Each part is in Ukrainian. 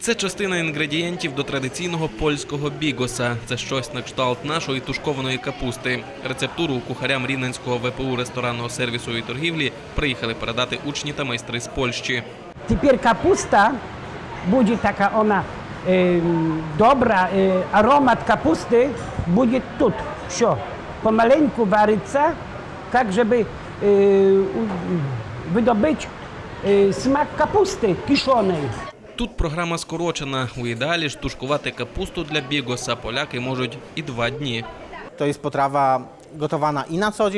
Це частина інгредієнтів до традиційного польського бігоса. Це щось на кшталт нашої тушкованої капусти. Рецептуру кухарям рівненського ВПУ ресторанного сервісу і торгівлі приїхали передати учні та майстри з Польщі. Теперь капуста будет такая она э, добра, э, аромат капусты будет тут. Все, помаленьку варится, как żeby э, у- wydobyć э, смак капусты кишеной. Тут програма скорочена. У ідеалі ж тушкувати капусту для бігоса поляки можуть і два дні. To jest potrawa gotowana i na co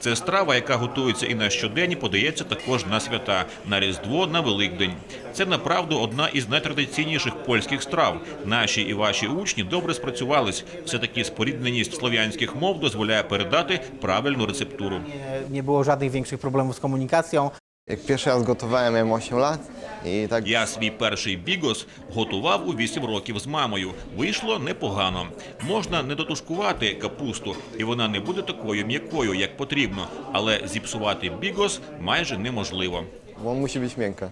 Це страва, яка готується і на щодень, і подається також на свята на Різдво, на Великдень. Це направду одна із найтрадиційніших польських страв. Наші і ваші учні добре спрацювались. Все таки спорідненість слов'янських мов дозволяє передати правильну рецептуру. nie, nie było żadnych większych problemów z komunikacją. перший раз готуваємо miałem 8 lat І так Я свій перший бігос готував у 8 років з мамою. Вийшло непогано. Можна не дотушкувати капусту, і вона не буде такою м'якою, як потрібно, але зіпсувати бігос майже неможливо. Вон мусить бути miękka.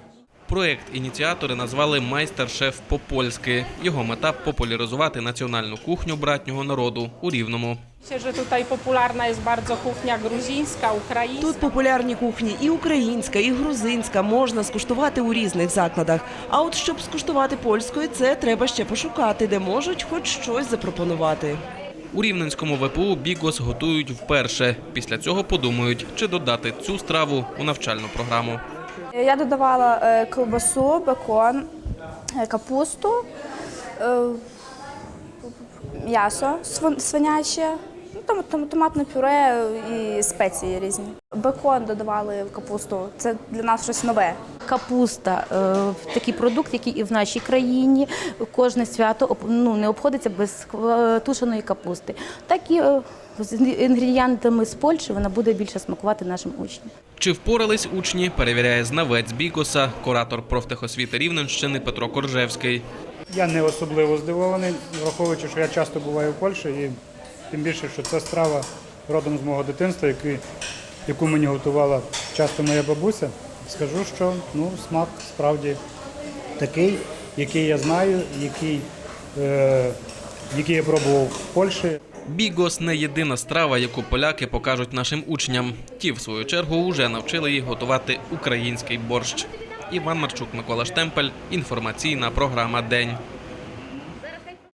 Проект ініціатори назвали майстер-шеф по-польськи. Його мета популяризувати національну кухню братнього народу у Рівному. Тут популярні кухні і українська, і грузинська можна скуштувати у різних закладах. А от щоб скуштувати польською, це треба ще пошукати, де можуть хоч щось запропонувати. У рівненському ВПУ бігос готують вперше. Після цього подумають, чи додати цю страву у навчальну програму. Я додавала е, ковбасу, бекон, е, капусту, е, м'ясо свиняче, ну, томатне пюре і спеції різні. Бекон додавали в капусту. Це для нас щось нове. Капуста е, такий продукт, який і в нашій країні кожне свято ну, не обходиться без е, тушеної капусти. Так і е, з інгредієнтами з Польщі вона буде більше смакувати нашим учням. Чи впорались учні, перевіряє знавець бігоса, куратор профтехосвіти Рівненщини Петро Коржевський. Я не особливо здивований, враховуючи, що я часто буваю в Польщі, і тим більше, що це страва родом з мого дитинства, який, яку мені готувала часто моя бабуся. Скажу, що ну, смак справді такий, який я знаю, який, е, який я пробував в Польщі. Бігос не єдина страва, яку поляки покажуть нашим учням. Ті, в свою чергу, вже навчили їх готувати український борщ. Іван Марчук, Микола Штемпель. Інформаційна програма День.